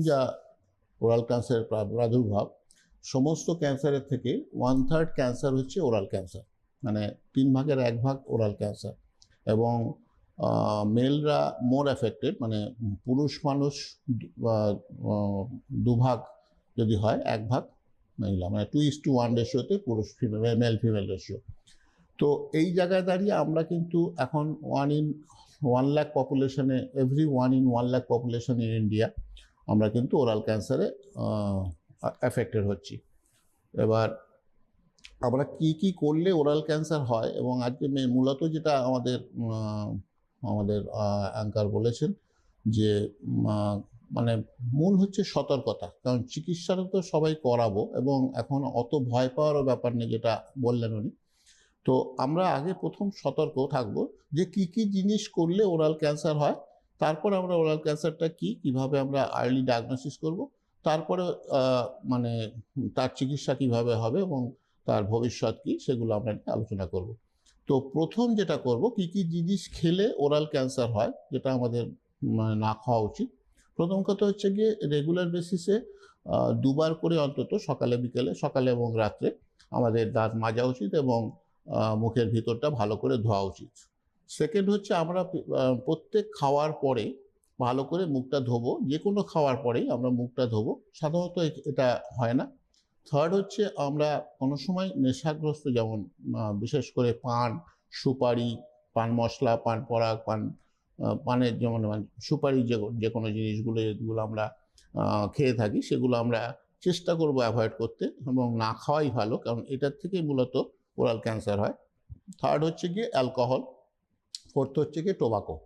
যা ওরাল ক্যান্সারের প্রাদুর্ভাব, সমস্ত ক্যান্সারের থেকে ওয়ান থার্ড ক্যান্সার হচ্ছে ওরাল ক্যান্সার মানে তিন ভাগের এক ভাগ ওরাল ক্যান্সার এবং মেলরা মোর এফেক্টেড মানে পুরুষ মানুষ দুভাগ যদি হয়, এক ভাগ মহিলা মানে টু ইস টু ওয়ান রেশিওতে পুরুষ ফিমেল মেল ফিমেল রেশিও তো এই জায়গায় দাঁড়িয়ে আমরা কিন্তু এখন one in one lakh পপুলেশনে every one in one lakh population in India আমরা কিন্তু ওরাল ক্যান্সারে এফেক্টেড হচ্ছি। এবার আমরা কি কি করলে ওরাল ক্যান্সার হয় এবং আজকে মূলত যেটা আমাদের আমাদের অ্যাঙ্কার বলেছেন যে মানে মূল হচ্ছে সতর্কতা। কারণ চিকিৎসাটা তো সবাই করাবো এবং এখন অত ভয় পাওয়ারও ব্যাপার নেই যেটা বললেন উনি। তো আমরা আগে প্রথম সতর্ক থাকব যে কি কি জিনিস করলে ওরাল ক্যান্সার হয় তারপর আমরা ওরাল ক্যান্সারটা কি, কীভাবে আমরা আর্লি ডায়াগনোসিস করব তারপরে মানে তার চিকিৎসা কীভাবে হবে এবং তার ভবিষ্যৎ কি, সেগুলো আমরা আলোচনা করব। তো প্রথম যেটা করব, কি কি জিনিস খেলে ওরাল ক্যান্সার হয়, যেটা আমাদের মানে না খাওয়া উচিত। প্রথম কথা হচ্ছে গিয়ে রেগুলার বেসিসে দুবার করে অন্তত সকালে, বিকেলে, সকালে এবং রাত্রে আমাদের দাঁত মাজা উচিত এবং মুখের ভিতরটা ভালো করে ধোয়া উচিত। সেকেন্ড হচ্ছে আমরা প্রত্যেক খাওয়ার পরে ভালো করে মুখটা ধোবো যে কোনো খাওয়ার পরেই আমরা মুখটা ধোবো, সাধারণত এটা হয় না। থার্ড হচ্ছে আমরা কোনো সময় নেশাগ্রস্ত যেমন বিশেষ করে পান, সুপারি, পান মশলা, পান পরাগ, পান পানের যেমন মানে সুপারি যে যে কোনো জিনিসগুলো যেগুলো আমরা খেয়ে থাকি, সেগুলো আমরা চেষ্টা করব অ্যাভয়েড করতে এবং না খাওয়াই ভালো, কারণ এটার থেকেই মূলত ওরাল ক্যান্সার হয়। থার্ড হচ্ছে গিয়ে অ্যালকোহল ফোর্থ হচ্ছে গিয়ে টোবাকো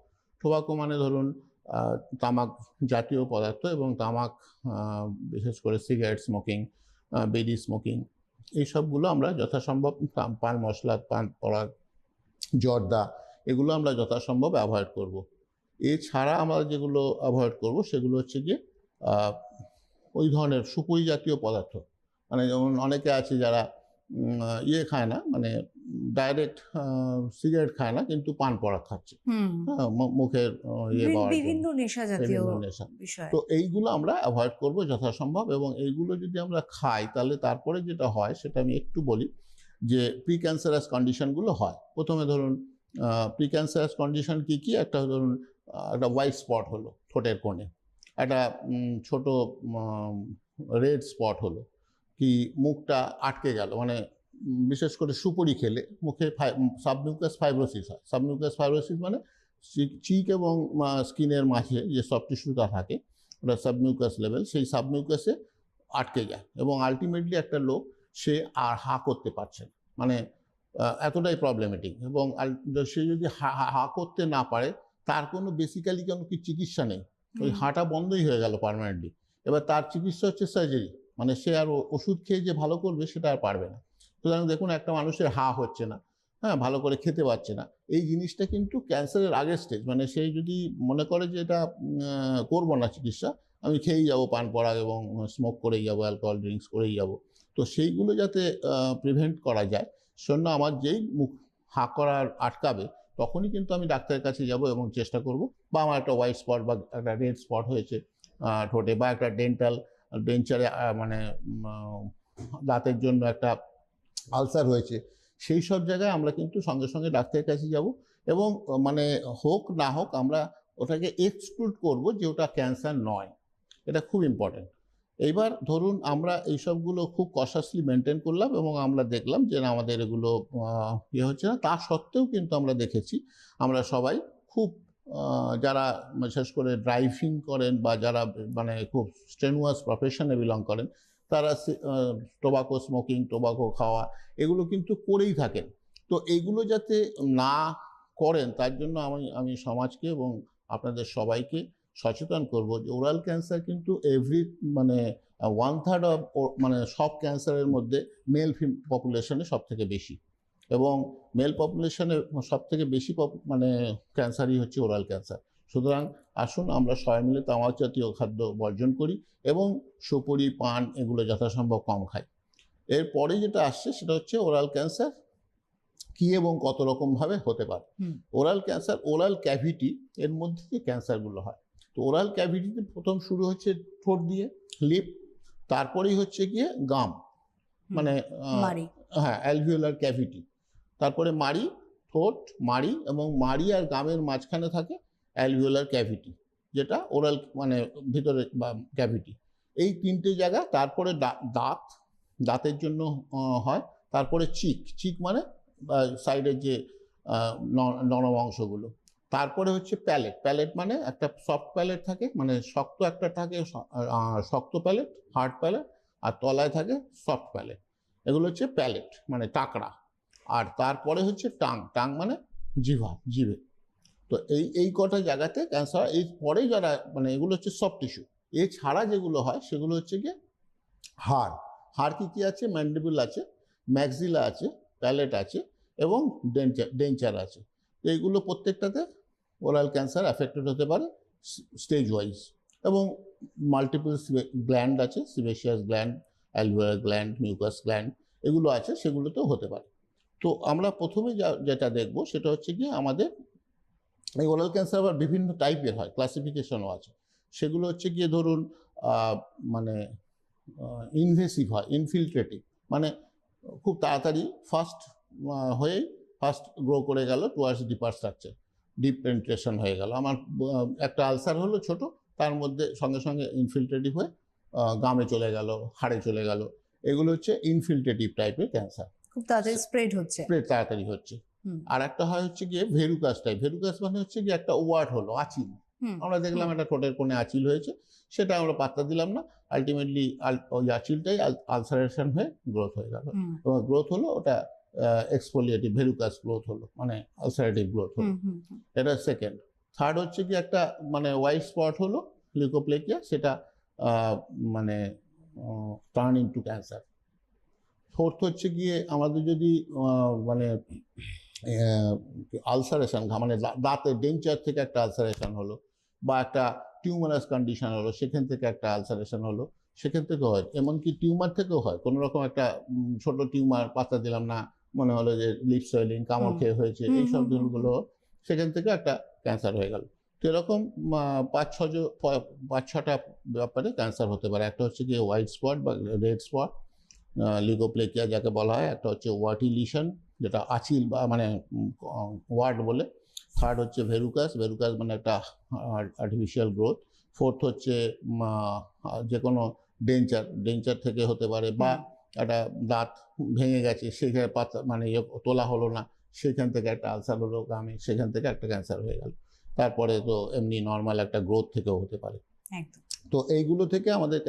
টোবাকো মানে ধরুন তামাক জাতীয় পদার্থ এবং তামাক বিশেষ করে সিগারেট স্মোকিং বেডি স্মোকিং এইসবগুলো আমরা যথাসম্ভব পান- পান মশলা, পান পরাগ জর্দা, এগুলো আমরা যথাসম্ভব অ্যাভয়েড করব। এছাড়া আমরা যেগুলো অ্যাভয়েড করব সেগুলো হচ্ছে গিয়ে ওই ধরনের সুপুরি জাতীয় পদার্থ মানে যেমন অনেকে আছে যারা ইয়ে খায় না মানে ডাইরেক্ট সিগারেট খায় না কিন্তু পান পরাগ খাচ্ছে। হ্যাঁ, মুখের ইয়ে বিভি- বিভিন্ন নেশা জাতীয় বিষয়। তো এইগুলো আমরা অ্যাভয়েড করব যথাসম্ভব এবং এইগুলো যদি আমরা খাই তাহলে তারপরে যেটা হয় সেটা আমি একটু বলি যে প্রি ক্যান্সারাস কন্ডিশনগুলো হয়। প্রথমে ধরুন প্রি ক্যান্সারাস কন্ডিশন কী কী? একটা ধরুন একটা হোয়াইট স্পট হলো ঠোঁটের কোণে। একটা ছোট রেড স্পট হলো। কি মুখটা আটকে গেল মানে বিশেষ করে সুপুরি খেলে মুখে সাবমিউকাস ফাইব্রোসিস হয়। সাবমিউকাস ফাইব্রোসিস মানে চিক- এবং স্কিনের মাঝে যে সফট টিস্যুটা থাকে ওটা সাবমিউকাস লেভেল সেই সাবমিউকাসে আটকে যায় এবং আলটিমেটলি একটা লোক সে আর হা করতে পারছে না। মানে এতটাই প্রবলেমেটিক এবং সে যদি হা- হা করতে না পারে তার কোনো বেসিক্যালি কোনো কি চিকিৎসা নেই। ওই হাঁটা বন্ধই হয়ে গেল পার্মানেন্টলি এবার তার চিকিৎসা হচ্ছে সার্জারি মানে সে আর ওষুধ খেয়ে যে ভালো করবে সেটা আর পারবে না। সুতরাং দেখুন, একটা মানুষের হা হচ্ছে না। হ্যাঁ ভালো করে খেতে পারছে না। এই জিনিসটা কিন্তু ক্যান্সারের আগের স্টেজ মানে সে যদি মনে করে যে এটা করব না চিকিৎসা, আমি খেয়েই যাব পান পরাগ এবং স্মোক করেই যাব অ্যালকোহল ড্রিঙ্কস করেই যাব। তো সেইগুলো যাতে প্রিভেন্ট করা যায়, সেজন্য আমার যেই মুখ হা করার আটকাবে, তখনই কিন্তু আমি ডাক্তারের কাছে যাব এবং চেষ্টা করব। বা আমার একটা হোয়াইট স্পট বা একটা রেড স্পট হয়েছে ঠোঁটে, বা একটা ডেন্টাল ডেঞ্চারে মানে দাঁতের জন্য একটা আলসার হয়েছে। সেই সব জায়গায় আমরা কিন্তু সঙ্গে সঙ্গে ডাক্তারের কাছে যাব এবং মানে হোক না হোক আমরা ওটাকে এক্সক্লুড করব যে ওটা ক্যান্সার নয়। এটা খুব ইম্পর্টেন্ট এইবার ধরুন আমরা এইসবগুলো খুব কশাসলি মেনটেন করলাম এবং আমরা দেখলাম যে না, আমাদের এগুলো ইয়ে হচ্ছে না। তা সত্ত্বেও কিন্তু আমরা দেখেছি, আমরা সবাই খুব যারা বিশেষ করে ড্রাইভিং করেন বা যারা মানে খুব স্ট্রেনুয়াস প্রফেশনে বিলং করেন তারা টোবাকো স্মোকিং টোবাকো খাওয়া, এগুলো কিন্তু করেই থাকেন। তো এগুলো যাতে না করেন, তার জন্য আমি আমি সমাজকে এবং আপনাদের সবাইকে সচেতন করব যে ওরাল ক্যান্সার কিন্তু এভরি মানে ওয়ান থার্ড অফ মানে সব ক্যান্সারের মধ্যে মেল পপুলেশনে সব থেকে বেশি। এবং মেল পপুলেশনে সব থেকে বেশি মানে ক্যান্সারই হচ্ছে ওরাল ক্যান্সার সুতরাং আসুন আমরা সবাই মিলে তামাক জাতীয় খাদ্য বর্জন করি এবং সুপুরি পান এগুলো যথাসম্ভব কম খাই। এরপরে যেটা আসছে সেটা হচ্ছে ওরাল ক্যান্সার কি এবং কত রকমভাবে হতে পারে। ওরাল ক্যান্সার ওরাল ক্যাভিটি এর মধ্যে যে ক্যান্সারগুলো হয়। তো তো ওরাল ক্যাভিটিতে প্রথম শুরু হচ্ছে ঠোঁট দিয়ে লিপ তারপরেই হচ্ছে গিয়ে গাম মানে হ্যাঁ অ্যালভিওলার ক্যাভিটি তারপরে মাড়ি ঠোঁট মাড়ি এবং মাড়ি আর গামের মাঝখানে থাকে অ্যালভিওলার ক্যাভিটি, যেটা ওরাল মানে ভিতরে বা ক্যাভিটি। এই তিনটে জায়গা, তারপরে দাঁত, দাঁতের জন্য হয়। তারপরে চিক চিক মানে সাইডের যে নরম অংশগুলো। তারপরে হচ্ছে প্যালেট প্যালেট মানে একটা সফট প্যালেট থাকে মানে শক্ত একটা থাকে শক্ত প্যালেট, হার্ড প্যালেট, আর তলায় থাকে সফট প্যালেট। এগুলো হচ্ছে প্যালেট মানে টাকরা আর তারপরে হচ্ছে টাং টাং মানে জিভা জিভে। তো এই এই কটা জায়গাতে ক্যান্সার এই পরে যারা মানে এগুলো হচ্ছে সফট টিস্যু এছাড়া যেগুলো হয়, সেগুলো হচ্ছে গিয়ে হাড়। হাড় কী কী আছে? ম্যান্ডিবল আছে ম্যাক্সিলা আছে প্যালেট আছে এবং ডেঞ্চার ডেঞ্চার আছে। তো এইগুলো প্রত্যেকটাতে ওরাল ক্যান্সার অ্যাফেক্টেড হতে পারে স্টেজ ওয়াইজ এবং মাল্টিপল গ্ল্যান্ড আছে sebaceous gland alveolar gland mucous gland এগুলো আছে, সেগুলোতেও হতে পারে। তো আমরা প্রথমে যা, যেটা দেখব, সেটা হচ্ছে কি আমাদের এই ওরাল ক্যান্সার আবার বিভিন্ন টাইপের হয় ক্লাসিফিকেশনও আছে। সেগুলো হচ্ছে গিয়ে ধরুন মানে ইনভেসিভ হয় ইনফিল্ট্রেটিভ মানে খুব তাড়াতাড়ি ফার্স্ট হয়েই ফার্স্ট গ্রো করে গেল towards deeper structure deep penetration হয়ে গেল। আমার একটা আলসার হলো ছোট তার মধ্যে সঙ্গে সঙ্গে ইনফিল্ট্রেটিভ হয়ে গামে চলে গেল হাড়ে চলে গেল। এগুলো হচ্ছে ইনফিল্ট্রেটিভ টাইপের ক্যান্সার খুব তাড়াতাড়ি স্প্রেড হচ্ছে। স্প্রেড তাড়াতাড়ি হচ্ছে। আর একটা হয় হচ্ছে গিয়ে ভেরুকাস টাইপ ভেরুকাস মানে হচ্ছে গিয়ে একটা ওয়ার্ড হলো আচিল। আমরা দেখলাম একটা ঠোঁটের কোণে আচিল হয়েছে সেটা আমরা পাত্তা দিলাম না। আলটিমেটলি ওই আচিলটাই আলসারেশন হয়ে গ্রোথ হয়ে গেল। এবং গ্রোথ হলো ওটা এক্সফোলিয়েটিভ ভেরুকাস গ্রোথ হলো মানে আলসারেটিভ গ্রোথ হলো। এটা সেকেন্ড থার্ড হচ্ছে কি একটা মানে হোয়াইট স্পট হলো লিউকোপ্লেকিয়া সেটা মানে টার্ন ইনটু ক্যান্সার ফোর্থ হচ্ছে গিয়ে আমাদের যদি মানে আলসারেশন মানে দাঁতের ডেঞ্চার থেকে একটা আলসারেশন হলো বা একটা টিউমারাস কন্ডিশন হলো সেখান থেকে একটা আলসারেশন হলো সেখান থেকে হয়। এমনকি টিউমার থেকেও হয়। কোনো রকম একটা ছোট টিউমার পাতা দিলাম না মনে হলো যে লিপ সোয়েলিং কামড় খেয়ে হয়েছে হুম, হুম, দিনগুলো সেখান থেকে একটা ক্যান্সার হয়ে গেল। তো এরকম পাঁচ ছজ পাঁচ ছটা ব্যাপারে ক্যান্সার হতে পারে। একটা হচ্ছে গিয়ে হোয়াইট স্পট বা রেড স্পট লিগোপ্লেকিয়া যাকে বলা হয় একটা হচ্ছে ওয়াটি লিশন যেটা আচিল বা মানে ওয়ার্ড বলে। থার্ড হচ্ছে ভেরুকাস। ভেরুকাস মানে একটা আর্টিফিশিয়াল গ্রোথ ফোর্থ হচ্ছে যে কোনো ডেঞ্চার। ডেঞ্চার থেকে হতে পারে বা একটা দাঁত ভেঙে গেছে সেখানে পাতা মানে ইয়ে তোলা হলো না সেখান থেকে একটা আলসার হলো গামে সেখান থেকে একটা ক্যান্সার হয়ে গেল। তারপরে তো এমনি নর্মাল একটা গ্রোথ থেকেও হতে পারে। তো এইগুলো থেকে আমাদের